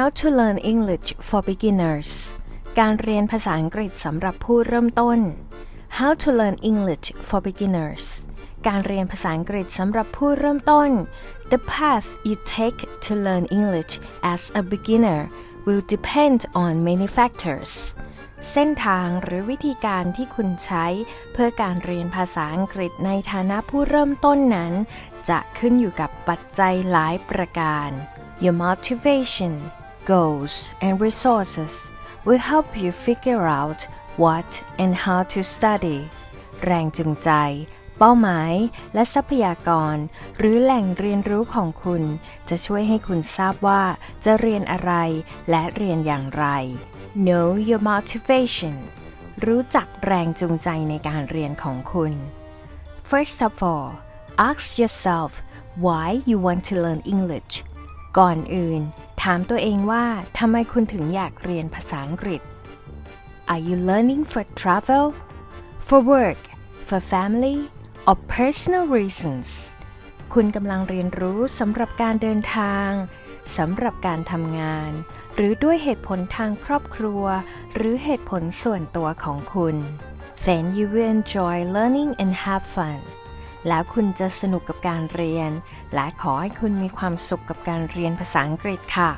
How to learn English for beginners การเรียนภาษาอังกฤษสำหรับผู้เริ่มต้น How to learn English for beginners การเรียนภาษาอังกฤษสำหรับผู้เริ่มต้น The path you take to learn English as a beginner will depend on many factors เส้นทางหรือวิธีการที่คุณใช้เพื่อการเรียนภาษาอังกฤษในฐานะผู้เริ่มต้นนั้น จะขึ้นอยู่กับปัจจัยหลายประการ Your motivation, goals, and resources will help you figure out what and how to study. แรงจูงใจ เป้าหมาย และทรัพยากร หรือแหล่งเรียนรู้ของคุณ จะช่วยให้คุณทราบว่าจะเรียนอะไร และเรียนอย่างไร Know your motivation รู้จักแรงจูงใจในการเรียนของคุณ First of all, ask yourself why you want to learn English ก่อนอื่น ถามตัวเองว่าทำไมคุณถึงอยากเรียนภาษาอังกฤษ Are you learning for travel, for work, for family, or personal reasons? คุณกำลังเรียนรู้สำหรับการเดินทางสำหรับการทำงาน หรือด้วยเหตุผลทางครอบครัว หรือเหตุผลส่วนตัวของคุณ Then you will enjoy learning and have fun. แล้วคุณจะสนุกกับการเรียน และขอให้คุณมีความสุขกับการเรียนภาษาอังกฤษค่ะ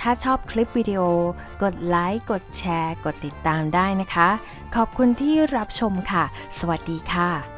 ถ้าชอบคลิปวิดีโอ กดไลค์ กดแชร์ กดติดตามได้นะคะ ขอบคุณที่รับชมค่ะ สวัสดีค่ะ